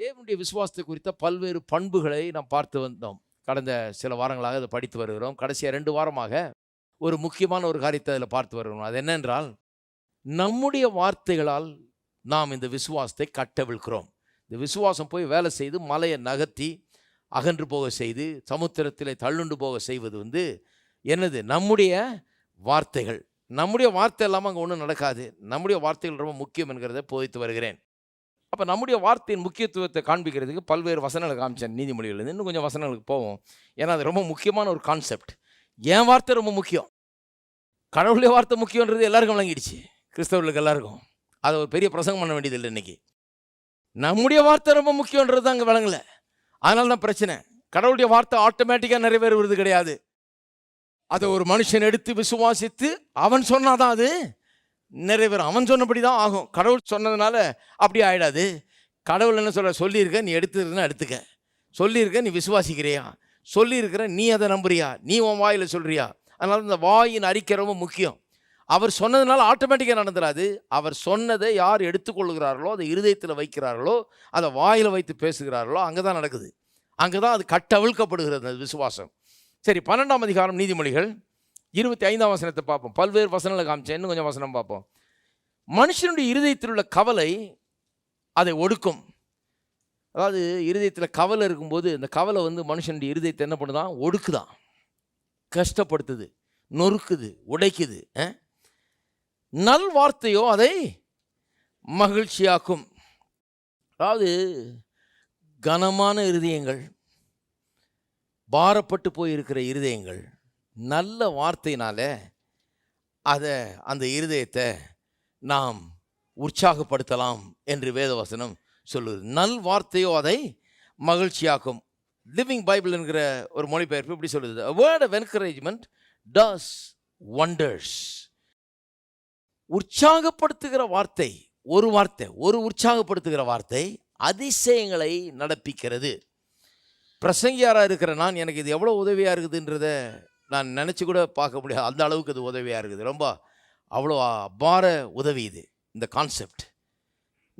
தேவனுடைய விசுவாசத்தை குறித்த பல்வேறு பண்புகளை நாம் பார்த்து வந்தோம். கடந்த சில வாரங்களாக அதை படித்து வருகிறோம். கடைசியாக ரெண்டு வாரமாக ஒரு முக்கியமான ஒரு காரியத்தை அதில் பார்த்து வருகிறோம். அது என்னென்றால் நம்முடைய வார்த்தைகளால் நாம் இந்த விசுவாசத்தை கட்டவிழ்க்கிறோம். இந்த விசுவாசம் போய் வேலை செய்து மலையை நகர்த்தி அகன்று போக செய்து சமுத்திரத்திலே தள்ளுண்டு போக செய்வது வந்து என்னது? நம்முடைய வார்த்தைகள். நம்முடைய வார்த்தை இல்லாமல் அங்கே ஒன்றும் நடக்காது. நம்முடைய வார்த்தைகள் ரொம்ப முக்கியம் என்கிறத போதித்து வருகிறேன். அப்போ நம்முடைய வார்த்தையின் முக்கியத்துவத்தை காண்பிக்கிறதுக்கு பல்வேறு வசனங்களை காமிச்சேன் நீதிமொழிகள் இன்னும் கொஞ்சம் வசனங்களுக்கு போவோம். ஏன்னா அது ரொம்ப முக்கியமான ஒரு கான்செப்ட் என் வார்த்தை ரொம்ப முக்கியம். கடவுளுடைய வார்த்தை முக்கியன்றது எல்லாருக்கும் விளங்கிடுச்சு. கிறிஸ்தவர்களுக்கு எல்லாருக்கும். அதை ஒரு பெரிய பிரசங்கம் பண்ண வேண்டியதில்லை இன்னைக்கு. நம்முடைய வார்த்தை ரொம்ப முக்கியன்றது தான் அங்கே விளங்கலை. அதனால தான் பிரச்சனை. கடவுளுடைய வார்த்தை ஆட்டோமேட்டிக்காக நிறைவேறுவது கிடையாது. அதை ஒரு மனுஷன் எடுத்து விசுவாசித்து அவன் சொன்னாதான் அது நிறைவேறும் அவன் சொன்னபடி தான் ஆகும். கடவுள் சொன்னதுனால அப்படி ஆயிடாது. கடவுள் என்ன சொல்கிற சொல்லியிருக்க நீ எடுத்துருன்னு எடுத்துக்க. சொல்லியிருக்க நீ விசுவாசிக்கிறியா? சொல்லியிருக்கிற நீ அதை நம்புறியா? நீ உன் வாயில் சொல்கிறியா அதனால் இந்த வாயின் அறிக்கை ரொம்ப முக்கியம். அவர் சொன்னதுனால ஆட்டோமேட்டிக்காக நடந்துடாது அவர் சொன்னதை யார் எடுத்துக்கொள்கிறார்களோ அதை இருதயத்தில் வைக்கிறார்களோ அதை வாயில் வைத்து பேசுகிறார்களோ அங்கே தான் நடக்குது. அங்கே தான் அது கட்டவிழ்க்கப்படுகிறது அந்த விசுவாசம். சரி பன்னெண்டாம் அதிகாரம் நீதிமொழிகள். இருபத்தி ஐந்தாம் வசனத்தை பார்ப்போம். பல்வேறு வசனங்களை காமிச்சேன். இன்னும் கொஞ்சம் வசனம் பார்ப்போம். மனுஷனுடைய இருதயத்தில் உள்ள கவலை அதை ஒடுக்கும். அதாவது இருதயத்தில் கவலை இருக்கும்போது இந்த கவலை வந்து மனுஷனுடைய இருதயத்தை என்ன பண்ணுதான் ஒடுக்குதான் கஷ்டப்படுத்துது நொறுக்குது உடைக்குது நல் வார்த்தையோ அதை மகிழ்ச்சியாக்கும். அதாவது கனமான இருதயங்கள் பாரப்பட்டு போயிருக்கிற இருதயங்கள் நல்ல வார்த்தையினால் அதை அந்த இருதயத்தை நாம் உற்சாகப்படுத்தலாம் என்று வேதவசனம் சொல்லுது. நல் வார்த்தையோ அதை மகிழ்ச்சியாக்கும். லிவிங் பைபிள் என்கிற ஒரு மொழிபெயர்ப்பு இப்படி சொல்லுது. Word of encouragement does wonders உற்சாகப்படுத்துகிற வார்த்தை ஒரு வார்த்தை ஒரு உற்சாகப்படுத்துகிற வார்த்தை அதிசயங்களை நடப்பிக்கிறது. பிரசங்கியாராக இருக்கிற நான் எனக்கு இது எவ்வளோ உதவியாக இருக்குதுன்றத நான் நினச்சி கூட பார்க்க முடியாது. அந்த அளவுக்கு அது உதவியாக இருக்குது. ரொம்ப அவ்வளோ அபார உதவி இது இந்த கான்செப்ட்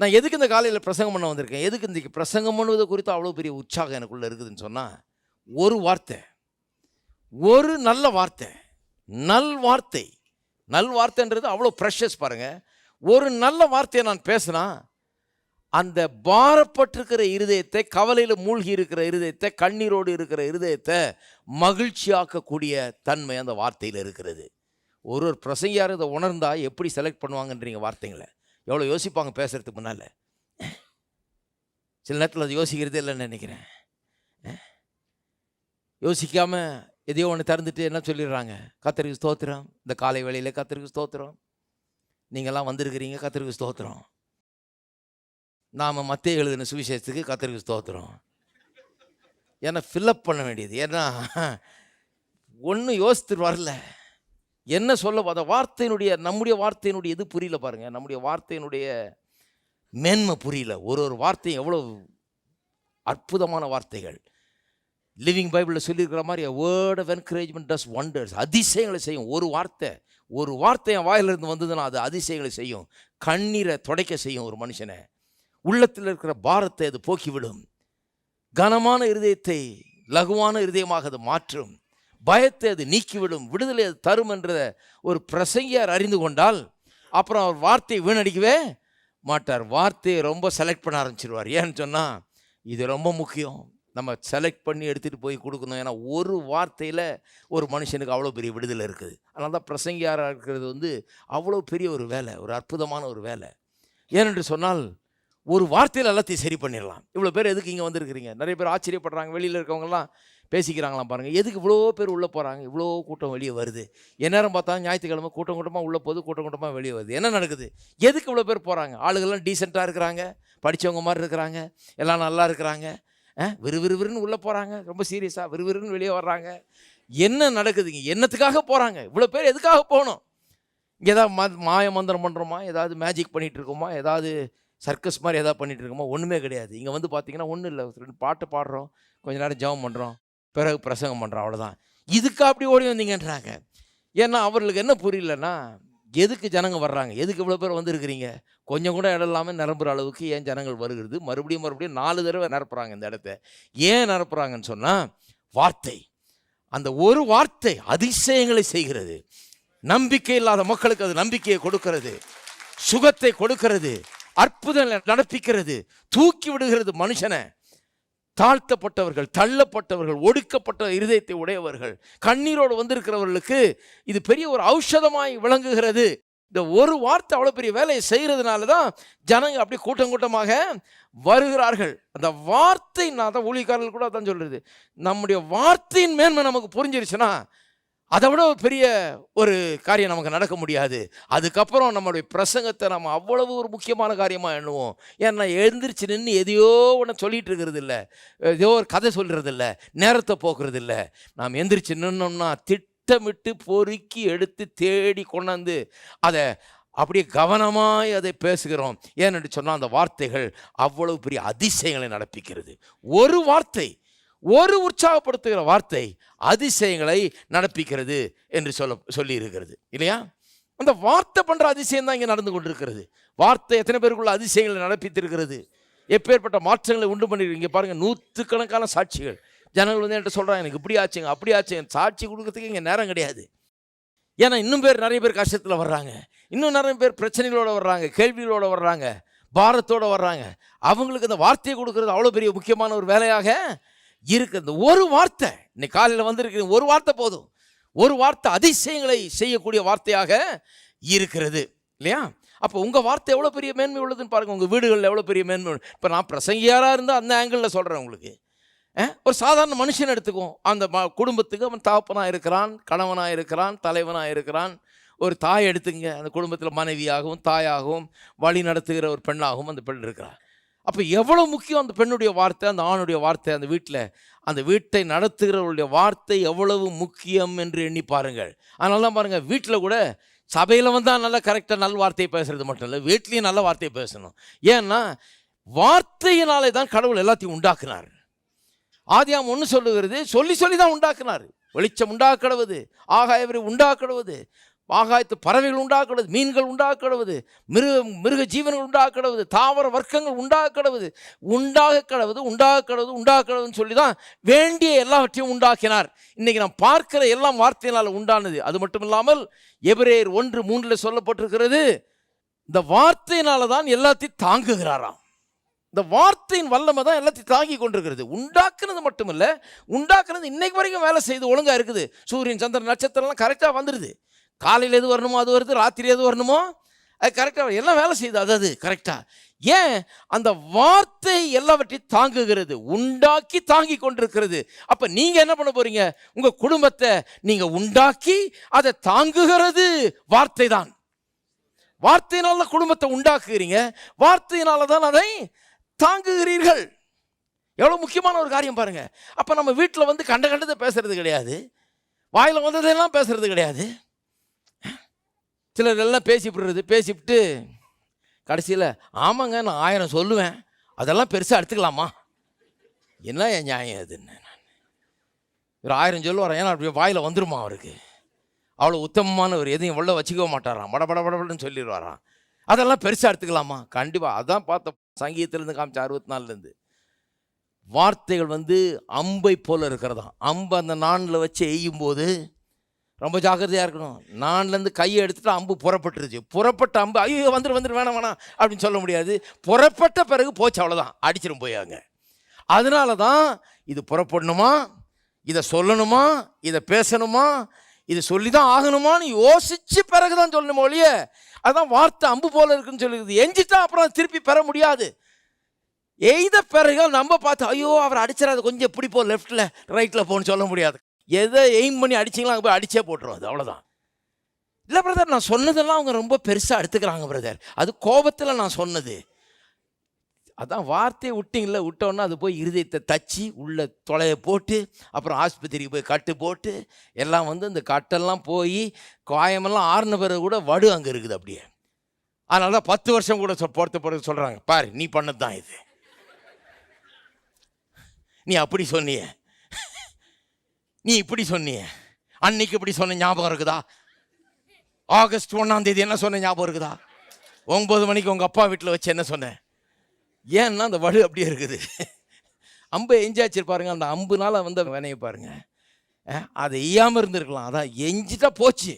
நான் எதுக்கு இந்த காலையில் பிரசங்கம் பண்ண வந்திருக்கேன்? எதுக்கு இந்த பிரசங்கம் பண்ணுவது குறித்து அவ்வளோ பெரிய உற்சாகம் எனக்குள்ளே இருக்குதுன்னு சொன்னால் ஒரு வார்த்தை. ஒரு நல்ல வார்த்தை. நல் வார்த்தை. நல் வார்த்தைன்றது அவ்வளோ ப்ரெஷஸ் பாருங்கள் ஒரு நல்ல வார்த்தையை நான் பேசினா அந்த பாரப்பட்டிருக்கிற இருதயத்தை கவலையில் மூழ்கி இருக்கிற இருதயத்தை கண்ணீரோடு இருக்கிற இருதயத்தை மகிழ்ச்சியாக்கக்கூடிய தன்மை அந்த வார்த்தையில் இருக்கிறது. ஒரு ஒரு பிரசங்கியார் இதை உணர்ந்தால் எப்படி செலக்ட் பண்ணுவாங்கன்றீங்க வார்த்தைங்களை. எவ்வளோ யோசிப்பாங்க பேசுகிறதுக்கு முன்னால். சில நேரத்தில் அது யோசிக்கிறதே இல்லைன்னு நினைக்கிறேன். யோசிக்காமல் எதையோ ஒன்று திறந்துட்டு என்ன சொல்லிடுறாங்க? கத்திரிக்கு ஸ்தோத்திரம். இந்த காலை வேளையில் கத்திரிக்கு ஸ்தோத்திரம். நீங்கள்லாம் வந்திருக்கிறீங்க கத்திரிக்கு ஸ்தோத்திரம். நாம் மத்திய எழுதின சுவிசேஷத்துக்கு கத்தருக்கு ஸ்தோத்திரம். ஏன்னா ஃபில்லப் பண்ண வேண்டியது. ஏன்னா ஒன்றும் யோசித்துட்டு வரல. என்ன சொல்ல அந்த வார்த்தையினுடைய நம்முடைய வார்த்தையினுடைய இது புரியல பாருங்கள் நம்முடைய வார்த்தையினுடைய மேன்மை புரியல. ஒரு ஒரு வார்த்தையும் எவ்வளோ அற்புதமான வார்த்தைகள். லிவிங் பைபிளில் சொல்லியிருக்கிற மாதிரி word of encouragement does wonders அதிசயங்களை செய்யும். ஒரு வார்த்தை ஒரு வார்த்தை என் வாயிலிருந்து வந்ததுன்னா அது அதிசயங்களை செய்யும். கண்ணீரை துடைக்க செய்யும் ஒரு மனுஷனை. உள்ளத்தில் இருக்கிற பாரத்தை அது போக்கிவிடும். கனமான இருதயத்தை லகுவான இருதயமாக அது மாற்றும். பயத்தை அது நீக்கிவிடும். விடுதலை அது தரும் என்ற ஒரு பிரசங்கியார் அறிந்து கொண்டால் அப்புறம் அவர் வார்த்தையை வீணடிக்கவே மாட்டார். வார்த்தையை ரொம்ப செலக்ட் பண்ண ஆரம்பிச்சிருவார். ஏன்னு சொன்னால் இது ரொம்ப முக்கியம். நம்ம செலக்ட் பண்ணி எடுத்துகிட்டு போய் கொடுக்கணும். ஏன்னா ஒரு வார்த்தையில் ஒரு மனுஷனுக்கு அவ்வளோ பெரிய விடுதலை இருக்குது. அதனால தான் பிரசங்கியாராக இருக்கிறது வந்து அவ்வளோ பெரிய ஒரு வேலை ஒரு அற்புதமான ஒரு வேலை. ஏனென்று சொன்னால் ஒரு வார்த்தையில் எல்லாத்தையும் சரி பண்ணிடலாம். இவ்வளோ பேர் எதுக்கு இங்கே வந்திருக்கிறீங்க? நிறைய பேர் ஆச்சரியப்படுறாங்க. வெளியில் இருக்கவங்கலாம் பேசிக்கிறாங்களாம் பாருங்கள் எதுக்கு இவ்வளோ பேர் உள்ளே போகிறாங்க இவ்வளோ கூட்டம் வெளியே வருது. எந்நேரம் பார்த்தா ஞாயிற்றுக்கிழமை கூட்டம் கூட்டமாக உள்ளே போகுது கூட்டம் கூட்டமாக வெளியே வருது. என்ன நடக்குது? எதுக்கு இவ்வளோ பேர் போகிறாங்க ஆளுகள்லாம் டீசெண்டாக இருக்கிறாங்க. படித்தவங்க மாதிரி இருக்கிறாங்க. எல்லாம் நல்லா இருக்கிறாங்க. விறுவிறுவிறுன்னு உள்ளே போகிறாங்க ரொம்ப சீரியஸாக விறுவிறுன்னு வெளியே வர்றாங்க. என்ன நடக்குதுங்க? என்னத்துக்காக போகிறாங்க இவ்வளோ பேர் எதுக்காக போகணும்? இங்கே ஏதாவது ம மாய மந்திரம் பண்ணுறோமா ஏதாவது மேஜிக் பண்ணிகிட்டு இருக்கோமா? ஏதாவது சர்க்கஸ் மாதிரி எதாவது பண்ணிகிட்டு இருக்கோமா? ஒன்றுமே கிடையாது. இங்கே வந்து பார்த்தீங்கன்னா ஒன்றும் இல்லை. ரெண்டு பாட்டு பாடுறோம். கொஞ்ச நேரம் ஜெபம் பண்ணுறோம் பிறகு பிரசங்கம் பண்ணுறோம் அவ்வளோதான் இதுக்கு அப்படி ஓடி வந்தீங்கன்றாங்க. ஏன்னா அவர்களுக்கு என்ன புரியலன்னா எதுக்கு ஜனங்க வர்றாங்க? எதுக்கு இவ்வளோ பேர் வந்திருக்கிறீங்க? கொஞ்சம் கூட இடம் இல்லாமல் நிரம்புற அளவுக்கு ஏன் ஜனங்கள் வருகிறது? மறுபடியும் மறுபடியும் நாலு தடவை நிரப்புறாங்க இந்த இடத்த. ஏன் நிரப்புறாங்கன்னு சொன்னால் வார்த்தை. அந்த ஒரு வார்த்தை அதிசயங்களை செய்கிறது. நம்பிக்கை இல்லாத மக்களுக்கு அது நம்பிக்கையை கொடுக்கிறது. சுகத்தை கொடுக்கிறது. அற்புதங்களை நடப்பிக்கிறது தூக்கி விடுகிறது மனுஷனை. தாழ்த்தப்பட்டவர்கள் தள்ளப்பட்டவர்கள் ஒடுக்கப்பட்ட இருதயத்தை உடையவர்கள் கண்ணீரோடு வந்திருக்கிறவர்களுக்கு இது பெரிய ஒரு ஔஷதமாய் விளங்குகிறது. இந்த ஒரு வார்த்தை அவ்வளோ பெரிய வேலையை செய்கிறதுனால தான் ஜனங்க அப்படியே கூட்டம் கூட்டமாக வருகிறார்கள். அந்த வார்த்தை நான் தான் ஊழியக்காரர்கள் கூட அதான் சொல்கிறது நம்முடைய வார்த்தையின் மேன்மை நமக்கு புரிஞ்சிருச்சுன்னா அதை விட ஒரு பெரிய ஒரு காரியம் நமக்கு நடக்க முடியாது. அதுக்கப்புறம் நம்மளுடைய பிரசங்கத்தை நம்ம அவ்வளவு ஒரு முக்கியமான காரியமாக எண்ணுவோம். ஏன்னா எழுந்திரிச்சு நின்று எதையோ ஒன்று சொல்லிகிட்டு இருக்கிறது இல்லை ஏதோ ஒரு கதை சொல்கிறது இல்லை நேரத்தை போக்குறது இல்லை நாம் எந்திரிச்சு நின்னோம்னா திட்டமிட்டு பொறுக்கி எடுத்து தேடி கொண்டாந்து அதை அப்படியே கவனமாய் அதை பேசுகிறோம். ஏன்னு சொன்னால் அந்த வார்த்தைகள் அவ்வளவு பெரிய அதிசயங்களை நடப்பிக்கிறது. ஒரு வார்த்தை ஒரு உற்சாகப்படுத்துகிற வார்த்தை அதிசயங்களை நடப்பிக்கிறது என்று சொல்ல சொல்லி இருக்கிறது இல்லையா? அந்த வார்த்தை பண்ணுற அதிசயம் தான் இங்கே நடந்து கொண்டிருக்கிறது. வார்த்தை எத்தனை பேருக்குள்ள அதிசயங்களை நடப்பித்திருக்கிறது? எப்பேற்பட்ட மாற்றங்களை உண்டு பண்ணிருக்கு? இங்கே பாருங்கள் நூற்றுக்கணக்கான சாட்சிகள். ஜனங்கள் வந்து என்கிட்ட சொல்கிறாங்க எனக்கு இப்படி ஆச்சுங்க அப்படி ஆச்சுங்க சாட்சி கொடுக்கறதுக்கு இங்கே நேரம் கிடையாது. ஏன்னா இன்னும் பேர் நிறைய பேர் கஷ்டத்தில் வர்றாங்க. இன்னும் நிறைய பேர் பிரச்சனைகளோடு வர்றாங்க கேள்விகளோடு வர்றாங்க பாரத்தோட வர்றாங்க. அவங்களுக்கு அந்த வார்த்தையை கொடுக்கறது அவ்வளோ பெரிய முக்கியமான ஒரு வேலையாக இருக்கிற இந்த ஒரு வார்த்தை இன்னைக்கு காலையில் வந்திருக்கிற ஒரு வார்த்தை போதும். ஒரு வார்த்தை அதிசயங்களை செய்யக்கூடிய வார்த்தையாக இருக்கிறது. இல்லையா? அப்போ உங்கள் வார்த்தை எவ்வளோ பெரிய மேன்மை உள்ளதுன்னு பாருங்கள் உங்கள் வீடுகளில் எவ்வளோ பெரிய மேன்மை இப்போ நான் பிரசங்கியாராக இருந்தால் அந்த ஆங்கிளில் சொல்கிறேன் உங்களுக்கு. ஒரு சாதாரண மனுஷன் எடுத்துக்குவோம் அந்த குடும்பத்துக்கு அவன் தாப்பனாக இருக்கிறான் கணவனாக இருக்கிறான் தலைவனாக இருக்கிறான். ஒரு தாய் எடுத்துங்க அந்த குடும்பத்தில் மனைவியாகவும் தாயாகவும் வழி நடத்துகிற ஒரு பெண்ணாகவும் அந்த பெண் இருக்கிறார் அப்போ எவ்வளோ முக்கியம் அந்த பெண்ணுடைய வார்த்தை அந்த ஆணுடைய வார்த்தை அந்த வீட்டில் அந்த வீட்டை நடத்துகிறவருடைய வார்த்தை எவ்வளவு முக்கியம் என்று எண்ணி பாருங்கள். அதனால தான் பாருங்கள் வீட்டில் கூட சபையில் வந்தால் நல்லா கரெக்டாக நல்ல வார்த்தையை பேசுகிறது மட்டும் இல்லை வீட்லேயும் நல்ல வார்த்தையை பேசணும். ஏன்னா வார்த்தையினாலே தான் கடவுள் எல்லாத்தையும் உண்டாக்குனார். ஆதியாம் ஒன்று சொல்லுகிறது சொல்லி சொல்லி தான் உண்டாக்குனார். வெளிச்சம் உண்டாக்கடுவது ஆகாயவரை உண்டாக்கடுவது ஆகாயத்து பறவைகள் உண்டாக்கடுவது மீன்கள் உண்டாக்கடுவது மிருக மிருக ஜீவன்கள் உண்டாக்கடுவது தாவர வர்க்கங்கள் உண்டாக்கடுவது உண்டாக கிடவது உண்டாக கிடவது உண்டாக கிடவுன்னு சொல்லி தான் வேண்டிய எல்லாவற்றையும் உண்டாக்கினார். இன்றைக்கி நாம் பார்க்கிற எல்லாம் வார்த்தையினால் உண்டானது. அது மட்டும் இல்லாமல் எபிரேயர் ஒன்று மூன்றில் சொல்லப்பட்டிருக்கிறது இந்த வார்த்தையினால தான் எல்லாத்தையும் தாங்குகிறாராம். இந்த வார்த்தையின் வல்லமை தான் எல்லாத்தையும் தாங்கி கொண்டிருக்கிறது. உண்டாக்குனது மட்டுமில்லை உண்டாக்குறது இன்னைக்கு வரைக்கும் வேலை செய்து ஒழுங்காக இருக்குது. சூரியன் சந்திரன் நட்சத்திரம்லாம் கரெக்டாக வந்துடுது காலையில் எது வரணுமோ அது வருது ராத்திரி எது வரணுமோ அது கரெக்டாக எல்லாம் வேலை செய்யுது அது அது கரெக்டாக ஏன்? அந்த வார்த்தை எல்லாவற்றையும் தாங்குகிறது உண்டாக்கி தாங்கி கொண்டிருக்கிறது. அப்போ நீங்கள் என்ன பண்ண போகிறீங்க உங்கள் குடும்பத்தை நீங்கள் உண்டாக்கி அதை தாங்குகிறது வார்த்தை தான். வார்த்தையினால தான் குடும்பத்தை உண்டாக்குகிறீங்க வார்த்தையினால தான் அதை தாங்குகிறீர்கள். எவ்வளோ முக்கியமான ஒரு காரியம் பாருங்கள் அப்போ நம்ம வீட்டில் வந்து கண்ட கண்டதை பேசுறது கிடையாது. வாயில் வந்ததெல்லாம் பேசுறது கிடையாது. சிலர் எல்லாம் பேசிவிடுறது பேசிவிட்டு கடைசியில் ஆமாங்க நான் ஆயிரம் சொல்லுவேன். அதெல்லாம் பெருசாக எடுத்துக்கலாமா? என்ன என் நியாயம் அதுன்னு ஒரு ஆயிரம் சொல்லுவார்? ஏன்னா அப்படியே வாயில் வந்துருமா அவருக்கு? அவ்வளோ உத்தமமானவர் எதையும் உள்ள வச்சுக்க மாட்டாராம் பட பட படன்னு சொல்லிடுவாராம் அதெல்லாம் பெருசாக எடுத்துக்கலாமா? கண்டிப்பாக அதான் பார்த்த சங்கீதத்துலேருந்து காமிச்ச அறுபத்தி நாலுலேருந்து வார்த்தைகள் வந்து அம்பை போல் இருக்கிறதாம். அம்பு அந்த நாணில் வச்சு எய்யும் போது ரொம்ப ஜாக்கிரதையாக இருக்கணும். நான்லேருந்து கையை எடுத்துட்டு அம்பு புறப்பட்டுருச்சு. புறப்பட்ட அம்பு ஐயோ வந்துட்டு வந்துரு வேணாம் வேணாம் அப்படின்னு சொல்ல முடியாது. புறப்பட்ட பிறகு போச்சு அவ்வளோதான் அடிச்சிடும் போயாங்க. அதனால தான் இது புறப்படணுமா? இதை சொல்லணுமா? இதை பேசணுமா? இது சொல்லி தான் ஆகணுமான்னு யோசித்து பிறகு தான் சொல்லணுமோ ஒழிய அதான் வார்த்தை அம்பு போல இருக்குன்னு சொல்லுது எஞ்சிட்டா அப்புறம் திருப்பி பெற முடியாது. எய்த பிறகு நம்ம பார்த்து ஐயோ அவர் அடிச்சிடாது கொஞ்சம் எப்படி போ லெஃப்ட்டில் ரைட்டில் போன்னு சொல்ல முடியாது. எதை எய்ம் பண்ணி அடிச்சிங்களா அங்கே போய் அடிச்சே போட்டுரும் அது அவ்வளோதான் இல்லை பிரதர் நான் சொன்னதெல்லாம் அவங்க ரொம்ப பெருசாக எடுத்துக்கிறாங்க பிரதர் அது கோபத்தில் நான் சொன்னது. அதான் வார்த்தையை விட்டிங்கள விட்டோன்னா அது போய் இருதயத்தை தச்சு உள்ள தொலைய போட்டு அப்புறம் ஆஸ்பத்திரிக்கு போய் கட்டு போட்டு எல்லாம் வந்து இந்த கட்டெல்லாம் போய் காயமெல்லாம் ஆறுன பிறகு கூட வடு அங்கே இருக்குது அப்படியே. அதனால தான் பத்து வருஷம் கூட சொ- பிறகு சொல்கிறாங்க பாரு நீ பண்ணது தான் இது. நீ அப்படி சொன்னிய. நீ இப்படி சொன்னிய. அன்னைக்கு இப்படி சொன்ன ஞாபகம் இருக்குதா? ஆகஸ்ட் ஒன்றாம் தேதி என்ன சொன்ன ஞாபகம் இருக்குதா? ஒன்பது மணிக்கு உங்கள் அப்பா வீட்டில் வச்சு என்ன சொன்னேன் ஏன்னா அந்த வலு அப்படியே இருக்குது. அம்பை எஞ்சாச்சிருப்பாருங்க அந்த அம்புனால வந்து வினைய பாருங்க. அதை எய்யாமல் இருந்திருக்கலாம். அதான் எஞ்சிட்டா போச்சு.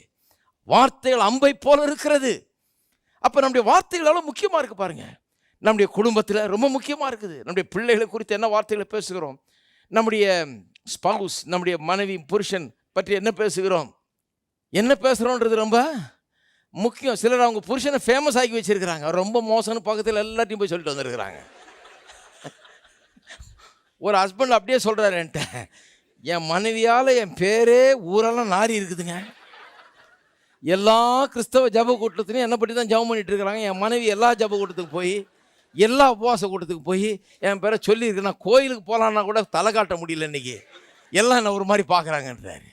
வார்த்தைகள் அம்பை போல இருக்கிறது. அப்போ நம்முடைய வார்த்தைகள் எவ்வளோ முக்கியமாக இருக்குது பாருங்க. நம்முடைய குடும்பத்தில் ரொம்ப முக்கியமாக இருக்குது. நம்முடைய பிள்ளைகளை குறித்து என்ன வார்த்தைகளை பேசுகிறோம்? நம்முடைய ஸ்பவுஸ் நம்முடைய மனைவி புருஷன் பற்றி என்ன பேசுகிறோம்? என்ன பேசுகிறோன்றது ரொம்ப முக்கியம். சிலர் அவங்க புருஷனை ஃபேமஸ் ஆக்கி வச்சிருக்கிறாங்க. ரொம்ப மோசம்னு பக்கத்தில் எல்லாத்தையும் போய் சொல்லிட்டு வந்திருக்கிறாங்க. ஒரு ஹஸ்பண்ட் அப்படியே சொல்கிறாரு என்கிட்ட என் மனைவியால் என் பேரே ஊரெல்லாம் நாரி இருக்குதுங்க. எல்லா கிறிஸ்தவ ஜப கூட்டத்துலையும் என்னை பற்றி தான் ஜபம் பண்ணிட்டு இருக்கிறாங்க? என் மனைவி எல்லா ஜப கூட்டத்துக்கும் போய் எல்லா உபவாச கூட்டத்துக்கு போய் என் பேரை சொல்லியிருக்கு. நான் கோயிலுக்கு போகலான்னா கூட தலை காட்ட முடியல இன்னைக்கு. எல்லாம் என்ன ஒரு மாதிரி பார்க்குறாங்கன்றாரு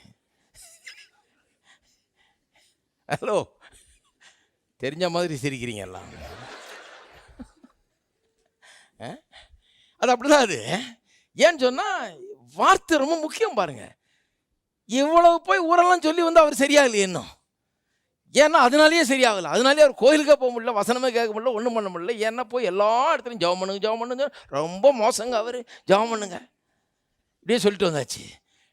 ஹலோ. தெரிஞ்ச மாதிரி சிரிக்கிறீங்க எல்லாம். அது அப்படிதான் அது. ஏன்னு சொன்னால் வார்த்தை ரொம்ப முக்கியம் பாருங்கள் இவ்வளவு போய் ஊரெல்லாம் சொல்லி வந்து அவர் சரியாகலையே இன்னும். ஏன்னா அதனாலேயே சரியாகல. அதனாலே அவர் கோயிலுக்கே போக முடியல வசனமே கேட்க முடியல ஒன்றும் பண்ண முடியல. ஏன்னா போய் எல்லா இடத்துலையும் ஜெபம் பண்ணுங்க ஜெபம் பண்ணுங்க. ரொம்ப மோசங்க அவர். ஜெபம் பண்ணுங்க. இப்படியே சொல்லிட்டு வந்தாச்சு.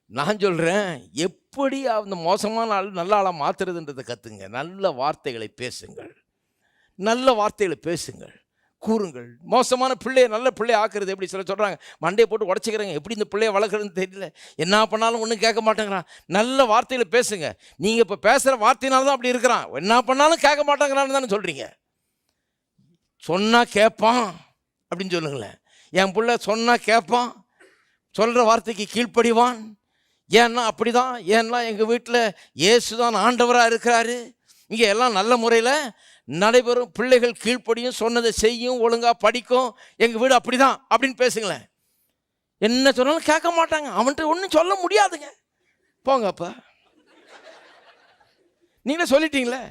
நான் சொல்கிறேன் எப்படி அந்த மோசமான ஆள் நல்ல ஆளாக மாற்றுறதுன்றதை கற்றுங்க நல்ல வார்த்தைகளை பேசுங்கள். நல்ல வார்த்தைகளை பேசுங்கள். கூறுங்கள். மோசமான பிள்ளையை நல்ல பிள்ளையை ஆக்குறது எப்படி சொல்ல சொல்கிறாங்க மண்டையை போட்டு உடச்சிக்கிறாங்க. எப்படி இந்த பிள்ளையை வளர்க்குறதுன்னு தெரியல. என்ன பண்ணாலும் ஒன்றும் கேட்க மாட்டேங்கிறான். நல்ல வார்த்தையில் பேசுங்க. நீங்கள் இப்போ பேசுகிற வார்த்தையினால தான் அப்படி இருக்கிறான். என்ன பண்ணாலும் கேட்க மாட்டேங்கிறான்னு தானே சொல்கிறீங்க சொன்னால் கேட்பான் அப்படின்னு சொல்லுங்களேன். என் பிள்ளை சொன்னால் கேட்பான். சொல்கிற வார்த்தைக்கு கீழ்ப்படிவான். ஏன்னா அப்படிதான். ஏன்னா எங்கள் வீட்டில் இயேசு தான் ஆண்டவராக இருக்கிறாரு. இங்கே எல்லாம் நல்ல முறையில் நடைபெறும் பிள்ளைகள் கீழ்ப்படியும் சொன்னதை செய்யும் ஒழுங்காக படிக்கும். எங்கள் வீடு அப்படிதான் அப்படின்னு பேசுங்களேன். என்ன சொன்னாலும் கேட்க மாட்டாங்க. அவன்கிட்ட ஒன்றும் சொல்ல முடியாதுங்க. போங்க அப்பா. நீங்களே சொல்லிட்டீங்களே?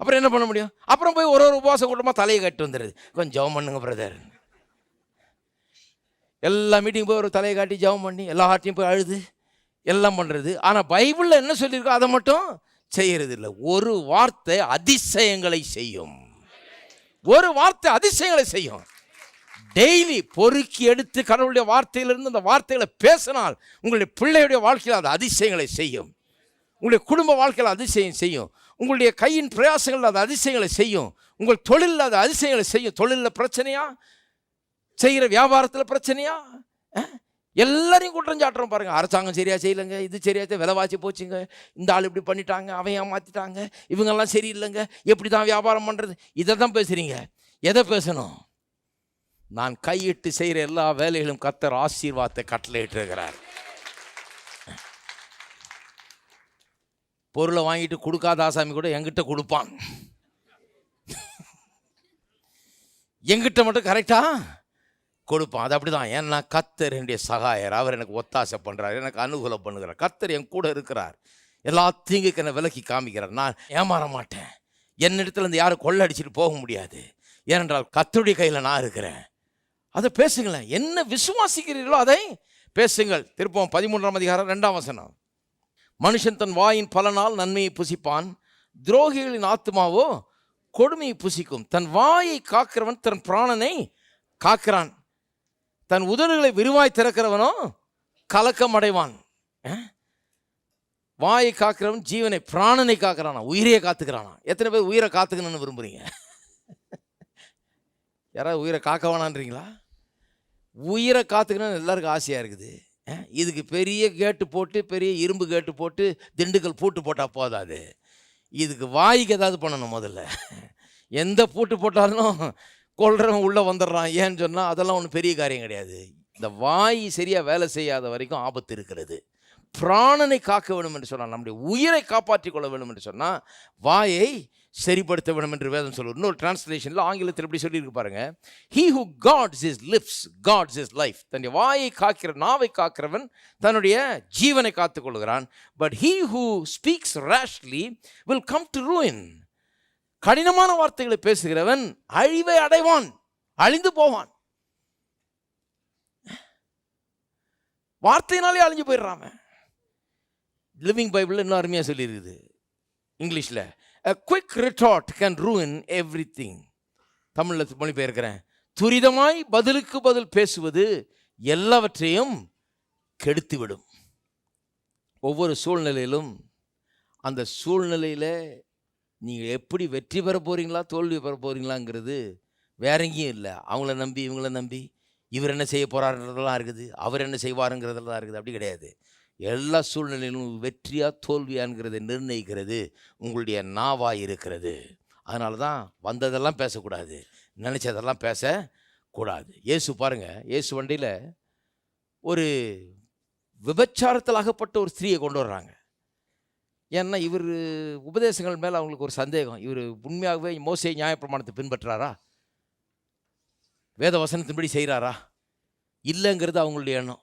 அப்புறம் என்ன பண்ண முடியும்? அப்புறம் போய் ஒரு ஒரு உபவாச கூட்டமாக தலையை கட்டி வந்துடுது கொஞ்சம் ஜவம் பண்ணுங்க பிரதர் எல்லா மீட்டிங் போய் ஒரு தலையை காட்டி ஜெபம் பண்ணி எல்லா ஆட்டையும் போய் அழுது எல்லாம் பண்ணுறது ஆனால் பைபிளில் என்ன சொல்லியிருக்கோ அதை மட்டும் செய்கிறதில்லை இல்லை ஒரு வார்த்தை அதிசயங்களை செய்யும். ஒரு வார்த்தை அதிசயங்களை செய்யும். டெய்லி பொறுக்கி எடுத்து கடவுளுடைய வார்த்தையிலிருந்து அந்த வார்த்தைகளை பேசினால் உங்களுடைய பிள்ளையுடைய வாழ்க்கையில் அது அதிசயங்களை செய்யும். உங்களுடைய குடும்ப வாழ்க்கையில் அதிசயம் செய்யும். உங்களுடைய கையின் பிரயாசங்கள் அது அதிசயங்களை செய்யும். உங்கள் தொழிலில் அது அதிசயங்களை செய்யும். தொழிலில் பிரச்சனையா? செய்கிற வியாபாரத்தில் பிரச்சனையா? எல்லாரையும் குற்றம் சாட்டுறோம் பாருங்கள் அரசாங்கம் சரியாக செய்யலைங்க இது சரியாக விலைவாசி போச்சுங்க. இந்த ஆள் இப்படி பண்ணிட்டாங்க அவன் ஏமாற்றிட்டாங்க இவங்கெல்லாம் சரியில்லைங்க. எப்படி தான் வியாபாரம் பண்ணுறது இதை தான் பேசுகிறீங்க எதை பேசணும்? நான் கையிட்டு செய்கிற எல்லா வேலைகளும் கத்தர் ஆசீர்வாதத்தை கட்டளையிட்டிருக்கிறார் பொருளை வாங்கிட்டு கொடுக்காத ஆசாமி கூட எங்கிட்ட கொடுப்பான். எங்கிட்ட மட்டும் கரெக்டாக கொடுப்பான். அது அப்படிதான். ஏன்னா கத்தர் என்னுடைய சகாயர். அவர் எனக்கு ஒத்தாசை பண்ணுறார் எனக்கு அனுகூலம் பண்ணுகிறார். கத்தர் என் கூட இருக்கிறார். எல்லா தீங்குக்கு என்னை விலக்கி காமிக்கிறார். நான் ஏமாற மாட்டேன். என்னிடத்துல இருந்து யாரும் கொள்ளடிச்சிட்டு போக முடியாது. ஏனென்றால் கத்தருடைய கையில் நான் இருக்கிறேன். அதை பேசுங்களேன். என்ன விசுவாசிக்கிறீர்களோ அதை பேசுங்கள். திருப்பம் பதிமூன்றாம் அதிகாரம் ரெண்டாம் வசனம். மனுஷன் தன் வாயின் பலனால் நன்மையை புசிப்பான். துரோகிகளின் ஆத்மாவோ கொடுமையை புசிக்கும். தன் வாயை காக்கிறவன் தன் பிராணனை காக்கிறான். தன் உதடுகளை விரிவாய் திறக்கிறவனோ கலக்கம் அடைவான் வாயை காக்கிறவன் ஜீவனை பிராணனை காக்கிறானா? உயிரையே காத்துக்கிறானா? எத்தனை பேர் உயிரை காத்துக்கணும்னு விரும்புறீங்க? யாராவது உயிரை காக்க வேணான்றீங்களா? உயிரை காத்துக்கணும்னு எல்லாருக்கும் ஆசையாக இருக்குது. இதுக்கு பெரிய கேட்டு போட்டு பெரிய இரும்பு கேட்டு போட்டு திண்டுக்கல் பூட்டு போட்டால் போதாது. இதுக்கு வாய்க்கு ஏதாவது பண்ணணும் முதல்ல. எந்த பூட்டு போட்டாலும் கொள்றவன் உள்ளே வந்துடுறான். ஏன்னு சொன்னால் அதெல்லாம் ஒன்றும் பெரிய காரியம் கிடையாது. இந்த வாய் சரியாக வேலை செய்யாத வரைக்கும் ஆபத்து இருக்கிறது. பிராணனை காக்க வேண்டும் என்று சொன்னால் நம்முடைய உயிரை காப்பாற்றிக் கொள்ள வேண்டும் என்று சொன்னால் வாயை சரிப்படுத்த வேண்டும் என்று வேதம் சொல்லுவோம் இன்னொரு டிரான்ஸ்லேஷனில் ஆங்கிலத்தில் எப்படி சொல்லியிருக்கு பாருங்க. He who guards his lips guards his life தன்னுடைய வாயை காக்கிற நாவை காக்கிறவன் தன்னுடைய ஜீவனை காத்துக்கொள்கிறான் but he who speaks rashly will come to ruin கடினமான வார்த்தைகளை பேசுகிறவன் அழிவை அடைவான் அழிந்து போவான். வார்த்தையினாலே அழிஞ்சு போயிடுறாம லிவிங் பைபிளில் இன்னும் அருமையாக சொல்லியிருக்குது. இங்கிலீஷில் a quick retort can ruin everything தமிழில் மொழிபெயர்க்கிறேன். துரிதமாய் பதிலுக்கு பதில் பேசுவது எல்லாவற்றையும் கெடுத்துவிடும். ஒவ்வொரு சூழ்நிலையிலும் அந்த சூழ்நிலையில் நீங்கள் எப்படி வெற்றி பெற போகிறீங்களா தோல்வி பெற போகிறீங்களாங்கிறது வேற எங்கேயும் இல்லை. அவங்கள நம்பி இவங்கள நம்பி இவர் என்ன செய்ய போகிறாருன்றதெல்லாம் இருக்குது அவர் என்ன செய்வாருங்கிறதெல்லாம் இருக்குது. அப்படி கிடையாது. எல்லா சூழ்நிலையிலும் வெற்றியா தோல்வியாங்கிறதை நிர்ணயிக்கிறது உங்களுடைய நாவாக இருக்கிறது. அதனால தான் வந்ததெல்லாம் பேசக்கூடாது நினச்சதெல்லாம் பேசக்கூடாது. இயேசு பாருங்கள் இயேசு வண்டியில் ஒரு விபச்சாரத்தில் அகப்பட்ட ஒரு ஸ்திரீயை கொண்டு வர்றாங்க. ஏன்னா இவர் உபதேசங்கள் மேலே அவங்களுக்கு ஒரு சந்தேகம். இவர் உண்மையாகவே மோசை நியாயப்பிரமாணத்தை பின்பற்றாரா? வேத வசனத்தின்படி செய்கிறாரா இல்லைங்கிறது அவங்களுடைய எண்ணம்.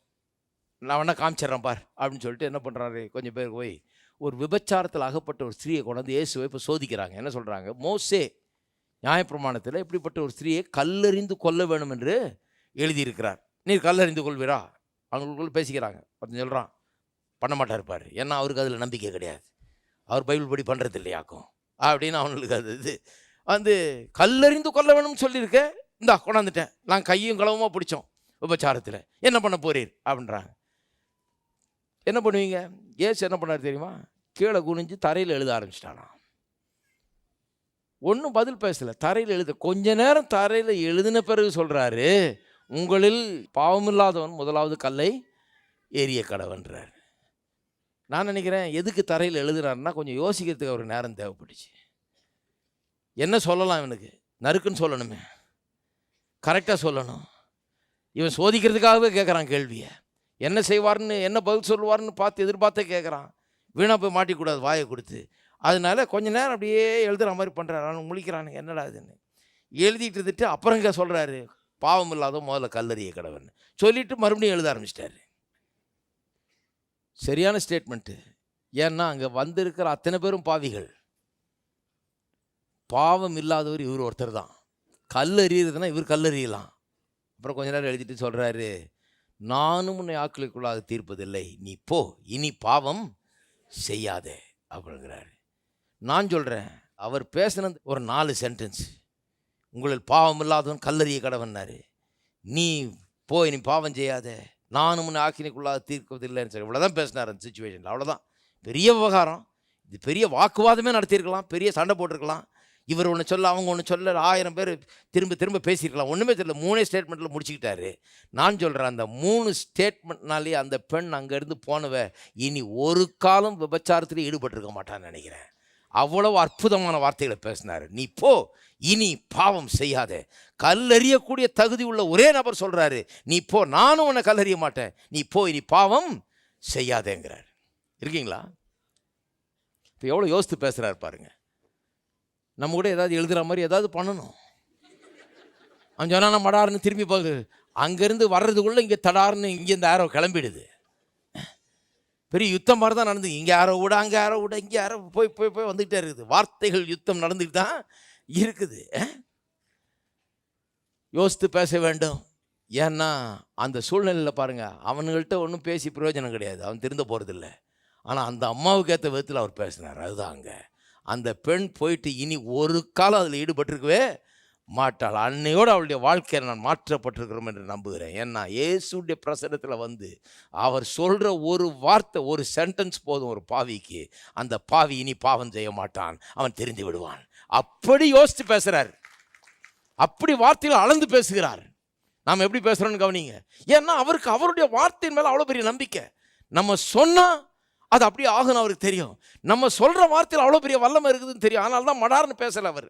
நான் வேணால் காமிச்சிட்றேன் பார் அப்படின்னு சொல்லிட்டு என்ன பண்ணுறாரு கொஞ்சம் பேர் போய் ஒரு விபச்சாரத்தில் அகப்பட்ட ஒரு ஸ்திரீயை கொண்டாந்து இயேசுவை இப்போ சோதிக்கிறாங்க. என்ன சொல்கிறாங்க மோசே நியாயப்பிரமாணத்தில் இப்படிப்பட்ட ஒரு ஸ்திரீயை கல்லறிந்து கொல்ல வேணும் என்று எழுதியிருக்கிறார். நீர் கல்லறிந்து கொள்வீரா? அவங்களுக்குள்ள பேசிக்கிறாங்க. ஒருத்தன் சொல்கிறான் பண்ண மாட்டார் பார். ஏன்னா அவருக்கு அதில் நம்பிக்கை கிடையாது. அவர் பைபிள் படி பண்ணுறது இல்லையாக்கும் அப்படின்னு அவங்களுக்கு அது இது. வந்து கல்லறிந்து கொல்ல வேணும்னு சொல்லியிருக்க? இந்தா கொண்டாந்துட்டேன். நான் கையும் களவுமா பிடிச்சோம் உபச்சாரத்தில். என்ன பண்ண போறீர்? அப்படின்றாங்க. என்ன பண்ணுவீங்க? ஏசு என்ன பண்ணார் தெரியுமா? கீழே குனிஞ்சு தரையில் எழுத ஆரம்பிச்சிட்டானா ஒன்றும் பதில் பேசல. தரையில் எழுத கொஞ்ச நேரம் தரையில் எழுதின பிறகு சொல்கிறாரு உங்களில் பாவமில்லாதவன் முதலாவது கல்லை எரிய கடவன்றார். நான் நினைக்கிறேன் எதுக்கு தரையில் எழுதுறாருன்னா கொஞ்சம் யோசிக்கிறதுக்கு ஒரு நேரம் தேவைப்பட்டுச்சு. என்ன சொல்லலாம் இவனுக்கு? நறுக்குன்னு சொல்லணுமே. கரெக்டாக சொல்லணும். இவன் சோதிக்கிறதுக்காகவே கேட்குறான் கேள்வியை. என்ன செய்வார்னு என்ன பதில் சொல்லுவார்னு பார்த்து எதிர்பார்த்தே கேட்குறான் வீணாக போய் மாட்டிக்கூடாது வாயை கொடுத்து. அதனால கொஞ்ச நேரம் அப்படியே எழுதுகிற மாதிரி பண்ணுறாரு அவன் முழிக்கிறானுங்க என்னடா இதுன்னு? எழுதிட்டு இருந்துட்டு இங்கே சொல்கிறாரு பாவம் இல்லாத முதல்ல கல்லறிய கடவுன்னு சொல்லிவிட்டு மறுபடியும் எழுத ஆரம்பிச்சிட்டாரு. சரியான ஸ்டேட்மெண்ட்டு ஏன்னா அங்கே வந்திருக்கிற அத்தனை பேரும் பாவிகள். பாவம் இல்லாதவர் இவர் ஒருத்தர் தான். கல் இவர் கல் அறியலாம் அப்புறம் கொஞ்ச நேரம் எழுதிட்டு சொல்கிறாரு நானும் உன்னை ஆக்களுக்குள்ளாக தீர்ப்பதில்லை. நீ போ இனி பாவம் செய்யாதே அப்படிங்கிறாரு. நான் சொல்கிறேன் அவர் பேசினது ஒரு நாலு சென்டென்ஸ் உங்களில் பாவம் இல்லாதவன் கல்லறிய கடவன்னாரு நீ போ இனி பாவம் செய்யாதே. நானும் உன்னை ஆக்கினிக்குள்ளாக தீர்ப்பதில்லைன்னு சொல்லி இவ்வளோ தான் பேசினார் அந்த சுச்சுவேஷனில் அவ்வளோதான் பெரிய விவகாரம். இது பெரிய வாக்குவாதமே நடத்தியிருக்கலாம். பெரிய சண்டை போட்டிருக்கலாம். இவர் ஒன்று சொல்ல அவங்க ஒன்று சொல்ல ஆயிரம் பேர் திரும்ப திரும்ப பேசியிருக்கலாம். ஒன்றுமே தெரியல. மூணே ஸ்டேட்மெண்ட்டில் முடிச்சுக்கிட்டாரு. நான் சொல்கிறேன் அந்த மூணு ஸ்டேட்மெண்ட்னாலே அந்த பெண் அங்கேருந்து போனவ இனி ஒரு காலம் விபச்சாரத்தில் ஈடுபட்டிருக்க மாட்டான்னு நினைக்கிறேன். அவ்வளவு அற்புதமான வார்த்தைகளை பேசினார். நீ போ. இனி பாவம் செய்யாதே. கல்லறியக்கூடிய தகுதி உள்ள ஒரே நபர் சொல்கிறாரு நீ போ நானும் உன்னை கல்லறிய மாட்டேன். நீ போ இனி பாவம் செய்யாதேங்கிறார். இருக்கீங்களா? இப்போ எவ்வளோ யோசித்து பேசுகிறாரு பாருங்க. நம்ம கூட ஏதாவது எழுதுகிற மாதிரி ஏதாவது பண்ணணும். அவன் சொன்னா நான் மடாருன்னு திரும்பி போகுது அங்கேருந்து வர்றதுக்குள்ளே இங்கே தடாருன்னு இங்கே இந்த ஆரோ கிளம்பிடுது. பெரிய யுத்தம் மாதிரி தான் நடந்து இங்கே யாரோ விட அங்கே யாரோ விட இங்கே யாரோ போய் போய் போய் வந்துக்கிட்டே இருக்குது. வார்த்தைகள் யுத்தம் நடந்துக்கிட்டு தான் இருக்குது. யோசித்து பேச வேண்டும். ஏன்னா அந்த சூழ்நிலையில் பாருங்கள் அவனுங்கள்ட்ட ஒன்றும் பேசி பிரயோஜனம் கிடையாது. அவன் திருந்த போகிறதில்ல ஆனால் அந்த அம்மாவுக்கு ஏற்ற விதத்தில் அவர் பேசினார். அதுதான் அங்கே. அந்த பெண் போயிட்டு இனி ஒரு காலம் அதில் ஈடுபட்டிருக்கவே மாட்டாள். அன்னையோடு அவளுடைய வாழ்க்கையை நான் மாற்றப்பட்டிருக்கிறோம் என்று நம்புகிறேன். ஏன்னா இயேசுடைய பிரசனத்தில் வந்து அவர் சொல்கிற ஒரு வார்த்தை ஒரு சென்டென்ஸ் போதும் ஒரு பாவிக்கு. அந்த பாவி இனி பாவம் செய்ய மாட்டான். அவன் தெரிந்து விடுவான். அப்படி யோசித்து பேசுகிறார் அப்படி வார்த்தையில் அளந்து பேசுகிறார். நாம் எப்படி பேசுகிறோன்னு கவனிங்க. ஏன்னா அவருக்கு அவருடைய வார்த்தையின் மேலே அவ்வளோ பெரிய நம்பிக்கை. நம்ம சொன்னால் அது அப்படியே ஆகும்னு அவருக்கு தெரியும். நம்ம சொல்கிற வார்த்தையில் அவ்வளோ பெரிய வல்லமை இருக்குதுன்னு தெரியும். அதனால தான் மடார்னு பேசலை அவர்.